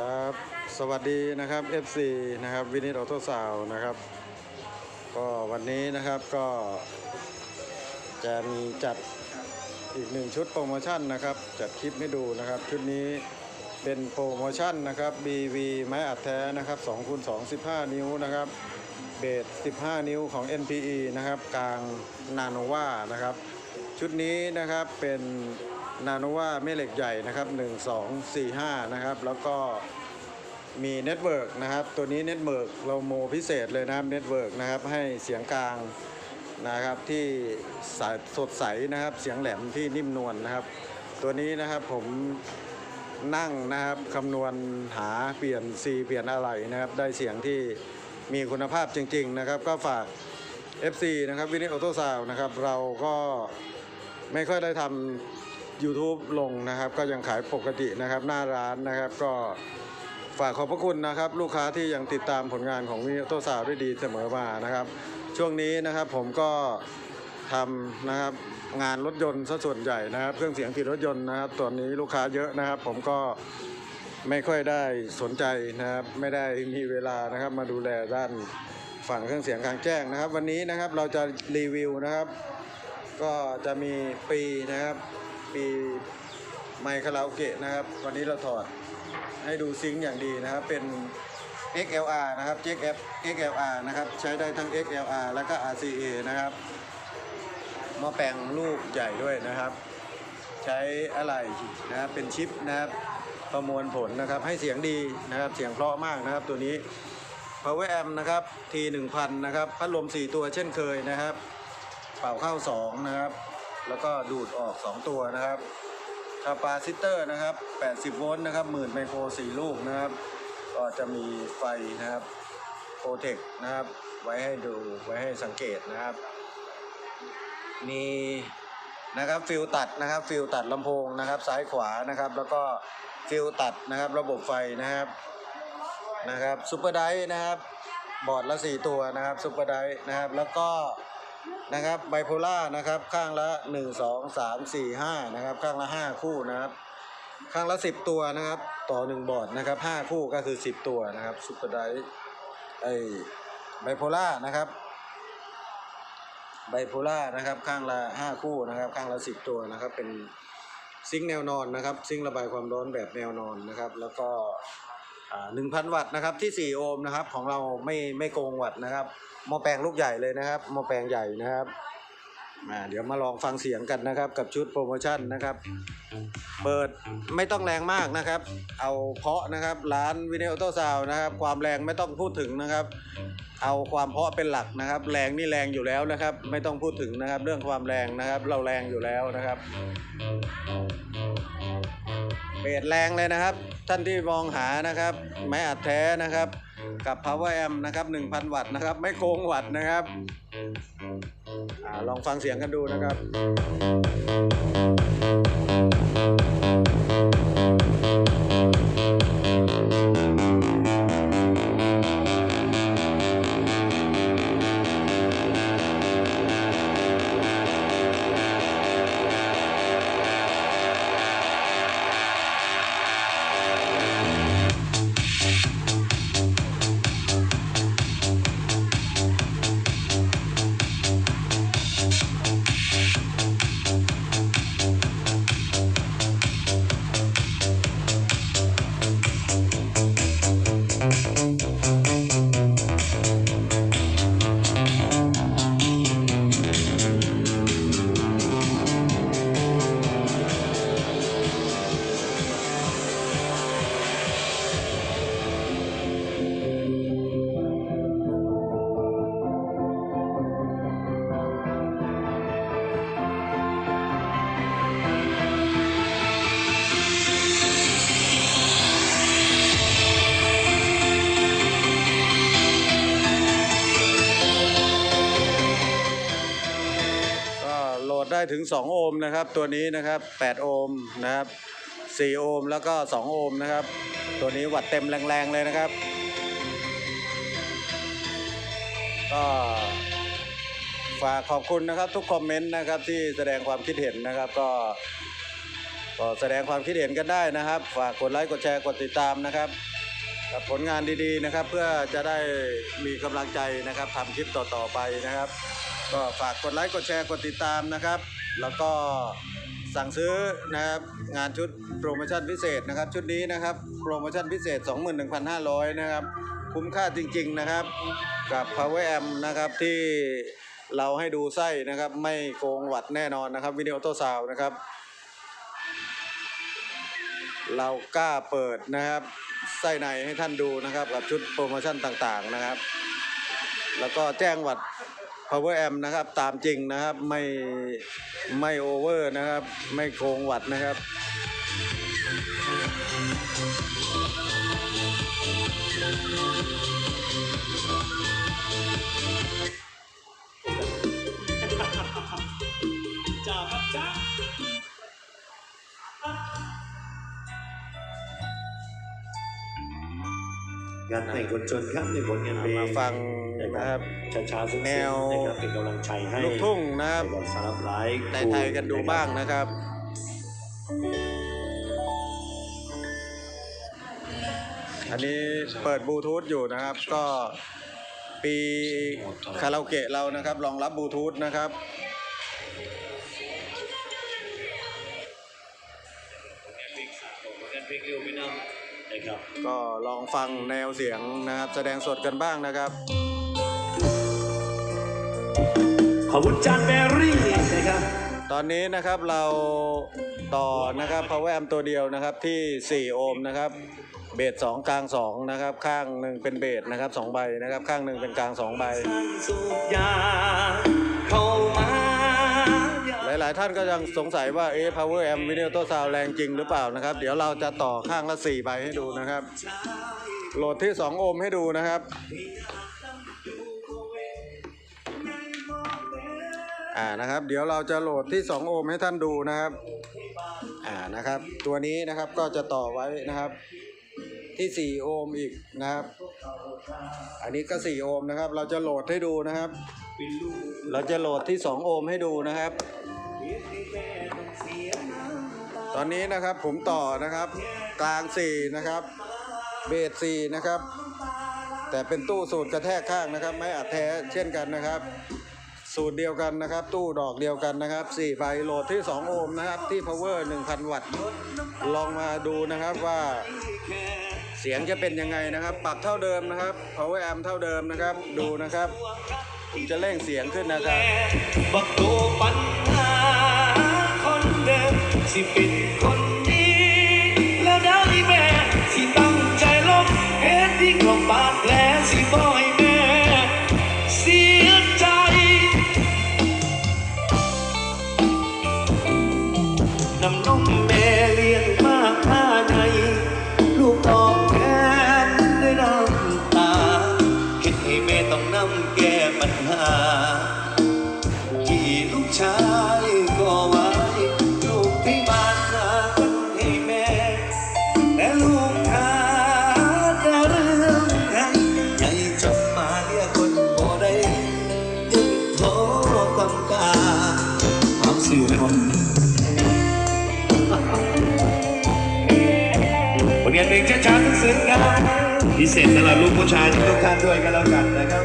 ครับ สวัสดีนะครับ FC นะครับวินิตออโต้ซาวนะครับ ก็วันนี้นะครับก็จะมีจัดอีกหนึ่งชุดโปรโมชั่นนะครับ จัดคลิปให้ดูนะครับ ชุดนี้เป็นโปรโมชั่นนะครับ BV ไม้อัดแท้นะครับ2คูณ2 15 นิ้วนะครับ เบส15 นิ้วของ NPE นะครับ กลางนาโนวานะครับ ชุดนี้นะครับเป็น นาโนวาแม่เหล็กใหญ่นะครับ 1 2 4 5 นะครับ แล้วก็มีเน็ตเวิร์กนะครับ ตัวนี้เน็ตเวิร์กเราโมพิเศษเลยนะครับเน็ตเวิร์กนะครับ ให้เสียงกลางนะครับที่สายสดใสนะครับ เสียงแหลมที่นิ่มนวลนะครับ ตัวนี้นะครับผมนั่งนะครับคำนวณหาเปลี่ยนซีเปลี่ยนอะไรนะครับ ได้เสียงที่มีคุณภาพจริง ๆ นะครับ ก็ฝาก FC นะครับวินิจออโต้ซาวนะครับ เราก็ไม่ค่อยได้ทำ YouTube ลงนะครับ ก็ยังขายปกตินะครับ หน้าร้านนะครับ ก็ฝากขอบพระคุณนะครับ ลูกค้าที่ยังติดตามผลงานของวินิจออโตซาวได้ดีเสมอมานะครับ ช่วงนี้นะครับผมก็ทำนะครับงานรถยนต์ซะส่วนใหญ่นะครับ เครื่องเสียงติดรถยนต์นะครับตอนนี้ลูกค้าเยอะนะครับ ผมก็ไม่ค่อยได้สนใจนะครับ ไม่ได้มีเวลานะครับ มาดูแลด้านฝั่งเครื่องเสียงกลางแจ้งนะครับ วันนี้นะครับเราจะรีวิวนะครับ ก็จะมีปีนะครับ ปีไมค์คาราโอเกะนะครับ วันนี้เราถอดให้ดูซิงค์อย่างดีนะครับ เป็น XLR นะครับ JF XLR นะครับ ใช้ได้ทั้ง XLR แล้วก็ RCA นะครับหมาแปลงลูกใหญ่ด้วยนะครับ ใช้อะไรนะครับ เป็นชิปนะครับ ประมวลผลนะครับ ให้เสียงดีนะครับ เสียงเพราะมากนะครับ ตัวนี้ Power Amp นะครับ T 1000นะครับ พัดลม 4 ตัวเช่นเคยนะครับ เป่าเข้า 2 นะครับ แล้วก็ดูดออก 2 ตัวนะครับคาปาซิเตอร์นะครับ 80 โวลต์นะครับหมื่นไมโคร 4 ลูกนะครับ ก็จะมีไฟนะครับโปรเทคนะครับ ไว้ให้ดูไว้ให้สังเกตนะครับ มีนะครับฟิลตัดนะครับฟิลตัดลำโพงนะครับ ซ้ายขวานะครับ แล้วก็ฟิลตัดนะครับระบบไฟนะครับนะครับซูเปอร์ไดนะครับบอร์ดละ 4 ตัวนะครับซูเปอร์ไดนะครับ แล้วก็ นะครับไบโพล่านะครับข้างละ 1 2 3 4 5นะครับข้างละ 5 คู่นะครับ ข้างละ 10 ตัวนะครับ ต่อ 1 บอร์ดนะครับ 5 คู่ก็คือ 10 ตัวนะครับซูเปอร์ไดไอไบโพล่านะครับไบโพล่านะครับข้างละ 5 คู่นะครับ ข้างละ 10 ตัวนะครับ เป็นซิงแนวนอนนะครับ ซิงระบายความร้อนแบบแนวนอนนะครับ แล้วก็ หนึ่งพันวัตต์นะครับที่ 4 โอห์มนะครับของเราไม่ไม่โกงวัตต์นะครับหม้อแปลงลูกใหญ่เลยนะครับหม้อแปลงใหญ่นะครับอ่าเดี๋ยวมาลองฟังเสียงกันนะครับกับชุดโปรโมชั่นนะครับ เปิดไม่ต้องแรงมากนะครับ เอาเพาะนะครับร้านวินิโอโตซาวนะครับ ความแรงไม่ต้องพูดถึงนะครับ เอาความเพาะเป็นหลักนะครับ แรงนี่แรงอยู่แล้วนะครับ ไม่ต้องพูดถึงนะครับ เรื่องความแรงนะครับ เราแรงอยู่แล้วนะครับ เบสแรงเลยนะครับ ท่านที่มองหานะครับ ไม้อัดแท้นะครับ กับ power amp นะครับ 1,000 วัตต์นะครับ ไม่โกงวัตต์นะครับอลองฟังเสียงกันดูนะครับ ถึง 2 โอห์มนะครับ ตัวนี้นะครับ 8 โอห์มนะครับ 4 โอห์มแล้วก็ 2 โอห์มนะครับ ตัวนี้วัดเต็มแรงๆเลยนะครับ ก็ฝากขอบคุณนะครับทุกคอมเมนต์นะครับที่แสดงความคิดเห็นนะครับก็ก็แสดงความคิดเห็นกันได้นะครับ ฝากกดไลค์กดแชร์กดติดตามนะครับกับผลงานดีๆนะครับ เพื่อจะได้มีกำลังใจนะครับทำคลิปต่อๆไปนะครับ ก็ฝากกดไลค์กดแชร์กดติดตามนะครับ แล้วก็สั่งซื้อนะครับงานชุดโปรโมชั่นพิเศษนะครับ ชุดนี้นะครับโปรโมชั่นพิเศษ 21,500 นะครับ คุ้มค่าจริง ๆนะครับ กับ Power Amp นะครับที่เราให้ดูไส้นะครับ ไม่โกงวัดแน่นอนนะครับวิดีโอโต้ซาวนะครับ เรากล้าเปิดนะครับไส้ในให้ท่านดูนะครับ กับชุดโปรโมชั่นต่างๆนะครับ แล้วก็แจ้งวัด power amp นะครับ ตามจริงนะครับ ไม่ไม่โอเวอร์นะครับ ไม่โกงวัดนะครับ งานแต่งคนจนครับในผลงานเพลงมาฟังนะครับช้าๆซึ้งๆแนวนะครับเป็นกำลังใจให้ลูกทุ่งนะครับให้กับสารบไลฟ์ในไทยกันดูบ้างนะครับอันนี้เปิดบลูทูธอยู่นะครับก็ปีคาราโอเกะเรานะครับรองรับบลูทูธนะครับเพลงสากลงานเพลงเร็วไม่นำนะครับ ก็ลองฟังแนวเสียงนะครับ แสดงสดกันบ้างนะครับ ขอบคุณจานแบรี่นะครับ ตอนนี้นะครับเราต่อนะครับ power amp ตัวเดียวนะครับที่ 4 โอห์มนะครับ เบส2กลาง2นะครับ ข้างหนึ่งเป็นเบสนะครับ2ใบนะครับ ข้างหนึ่งเป็นกลาง2ใบสูบยาเข้ามาห ลาย ๆ ท่านก็ยังสงสัยว่าเอ๊ะ power amp วิดีโตัวซาวแรงจริงหรือเปล่านะครับ เดี๋ยวเราจะต่อข้างละ4ใบให้ดูนะครับ โหลดที่ 2 โอห์มให้ดูนะครับอ่านะครับ เดี๋ยวเราจะโหลดที่ 2 โอห์มให้ท่านดูนะครับอ่านะครับ ตัวนี้นะครับก็จะต่อไว้นะครับที่ 4 โอห์มอีกนะครับ อันนี้ก็ 4 โอห์มนะครับ เราจะโหลดให้ดูนะครับ เราจะโหลดที่ 2 โอห์มให้ดูนะครับ ตอนนี้นะครับผมต่อนะครับ กลาง4นะครับ เบส4นะครับ แต่เป็นตู้สูตรกระแทกข้างนะครับ ไม่อัดแท้เช่นกันนะครับ สูตรเดียวกันนะครับ ตู้ดอกเดียวกันนะครับ4ใบโหลดที่ 2 โอห์มนะครับ ที่ power 1,000 วัตต์ลองมาดูนะครับว่าเสียงจะเป็นยังไงนะครับ ปรับเท่าเดิมนะครับ power amp เท่าเดิมนะครับ ดูนะครับ ผมจะเร่งเสียงขึ้นนะครับ สิเป็นคนดีแล้วได้แม่ สิตั้งใจลบเหตุที่กลบปาดแผลสิบอก ผลงานเพลงช้าๆซึ้งๆครับพิเศษสำหรับลูกผู้ชายทุกท่านด้วยกันแล้วกันนะครับ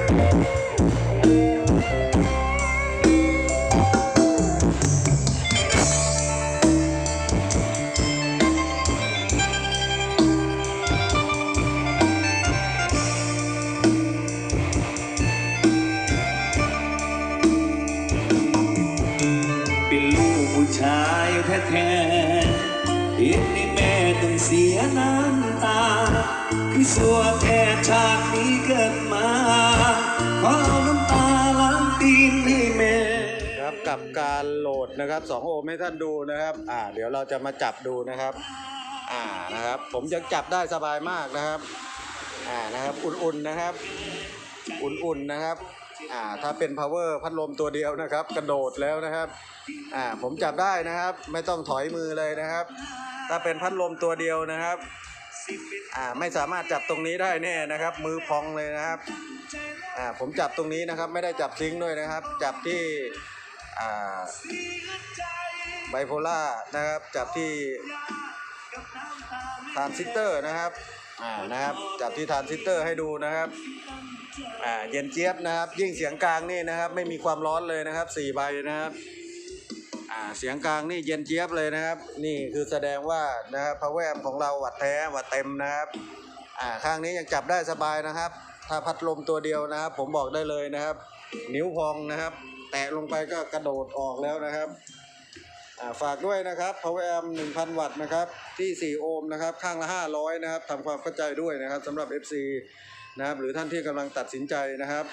เป็นลูกผู้ชายแท้ๆเห็นให้แม่ต้องเสียน้ำตา คือสัวแค่ชาตินี้เกิดมา ขอเอาน้ำตาล้างตีนให้แม่ ครับกับการโหลดนะครับ2โอห์มให้ท่านดูนะครับ อ่า เดี๋ยวเราจะมาจับดูนะครับ อ่านะครับ ผมยังจับได้สบายมากนะครับ อ่านะครับ อุ่นๆนะครับ อุ่นๆนะครับ อ่า ถ้าเป็น power พัดลมตัวเดียวนะครับ กระโดดแล้วนะครับ อ่า ผมจับได้นะครับ ไม่ต้องถอยมือเลยนะครับ ถ้าเป็นพัดลมตัวเดียวนะครับ อ่าไม่สามารถจับตรงนี้ได้แน่นะครับ มือพองเลยนะครับอ่าผมจับตรงนี้นะครับ ไม่ได้จับซิงค์ด้วยนะครับ จับที่อ่าไบโพล่านะครับ จับที่ทานซิสเตอร์นะครับอ่านะครับ จับที่ทานซิสเตอร์ให้ดูนะครับอ่าเย็นเจี๊ยบนะครับ ยิ่งเสียงกลางนี่นะครับ ไม่มีความร้อนเลยนะครับ4ใบนะครับ อ่าเสียงกลางนี่เย็นเจี๊ยบเลยนะครับ นี่คือแสดงว่านะครับ power amp ของเราวัดแท้วัดเต็มนะครับอ่าข้างนี้ยังจับได้สบายนะครับ ถ้าพัดลมตัวเดียวนะครับ ผมบอกได้เลยนะครับ นิ้วพองนะครับ แตะลงไปก็กระโดดออกแล้วนะครับอ่าฝากด้วยนะครับ power amp 1,000 วัตต์นะครับ ที่ 4 โอห์มนะครับ ข้างละ 500 นะครับทำความเข้าใจด้วยนะครับสำหรับ FC นะครับ หรือท่านที่กำลังตัดสินใจนะครับ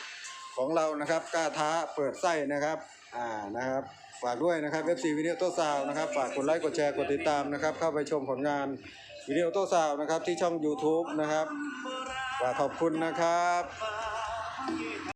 ของเรานะครับกล้าท้าเปิดไส้นะครับ อ่า นะครับ ฝากด้วยนะครับ FC วิดีโอโต้ซาวนะครับ ฝากกดไลค์กดแชร์กดติดตามนะครับ เข้าไปชมผลงานวิดีโอโต้ซาวนะครับที่ช่อง YouTube นะครับฝากขอบคุณนะครับ